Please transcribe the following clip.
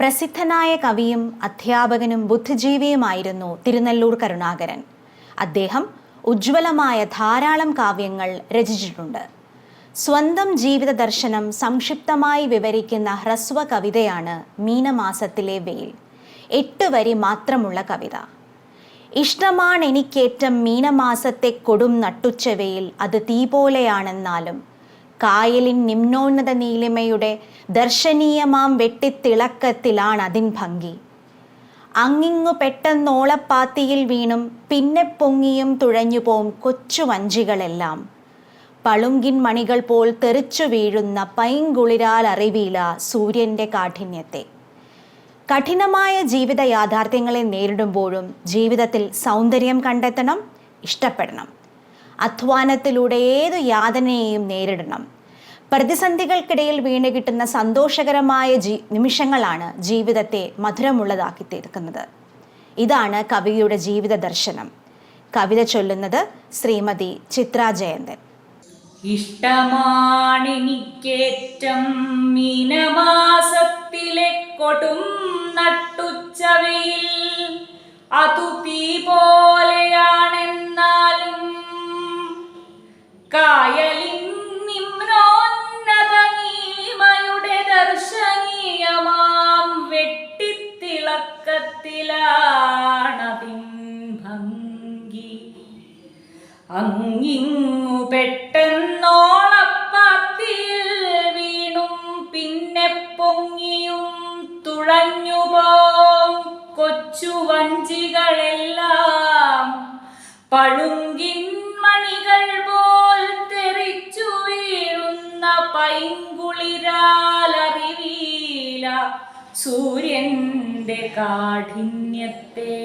പ്രസിദ്ധനായ കവിയും അധ്യാപകനും ബുദ്ധിജീവിയുമായിരുന്നു തിരുനെല്ലൂർ കരുണാകരൻ. അദ്ദേഹം ഉജ്ജ്വലമായ ധാരാളം കാവ്യങ്ങൾ രചിച്ചിട്ടുണ്ട്. സ്വന്തം ജീവിത ദർശനം സംക്ഷിപ്തമായി വിവരിക്കുന്ന ഹ്രസ്വ കവിതയാണ് മീനമാസത്തിലെ വെയിൽ. എട്ട് വരി മാത്രമുള്ള കവിത. ഇഷ്ടമാണ് എനിക്കേറ്റം മീനമാസത്തെ കൊടും നട്ടുച്ചവയിൽ അത് തീ പോലെയാണെന്നാലും കായലിൻ നിമ്നോന്നത നീലിമയുടെ ദർശനീയമാം വെട്ടിത്തിളക്കത്തിലാണ് അതിൻ ഭംഗി. അങ്ങിങ്ങു പെട്ടെന്നോളപ്പാത്തിയിൽ വീണും പിന്നെ പൊങ്ങിയും തുഴഞ്ഞുപോം കൊച്ചു വഞ്ചികളെല്ലാം. പളുങ്കിൻ മണികൾ പോൽ തെറിച്ചു വീഴുന്ന പൈങ്കുളിരാൽ അറിവില സൂര്യന്റെ കാഠിന്യത്തെ. കഠിനമായ ജീവിത യാഥാർത്ഥ്യങ്ങളെ നേരിടുമ്പോഴും ജീവിതത്തിൽ സൗന്ദര്യം കണ്ടെത്തണം ഇഷ്ടപ്പെടണം. അധ്വാനത്തിലൂടെ ഏതു യാതനയെയും നേരിടണം. പ്രതിസന്ധികൾക്കിടയിൽ വീണ് കിട്ടുന്ന സന്തോഷകരമായ ജീ നിമിഷങ്ങളാണ് ജീവിതത്തെ മധുരമുള്ളതാക്കി തീർക്കുന്നത്. ഇതാണ് കവിയുടെ ജീവിത ദർശനം. കവിത ചൊല്ലുന്നത് ശ്രീമതി ചിത്ര ജയന്തൻ. ഇഷ്ടമാണെനിക്കേറ്റം കൊടും നട്ടുച്ചവയിൽ അതു അങ്ങിങ്ങു പെട്ടെന്നോളപ്പത്തിൽ വീണും പിന്നെ പൊങ്ങിയും തുഴഞ്ഞുപോം കൊച്ചു വഞ്ചികളെല്ലാം. പളുങ്കിൻ മണികൾ പോൽ തെറിച്ചു വീഴുന്ന പൈങ്കുളിരാലറിവീല സൂര്യന്റെ കാഠിന്യത്തെ.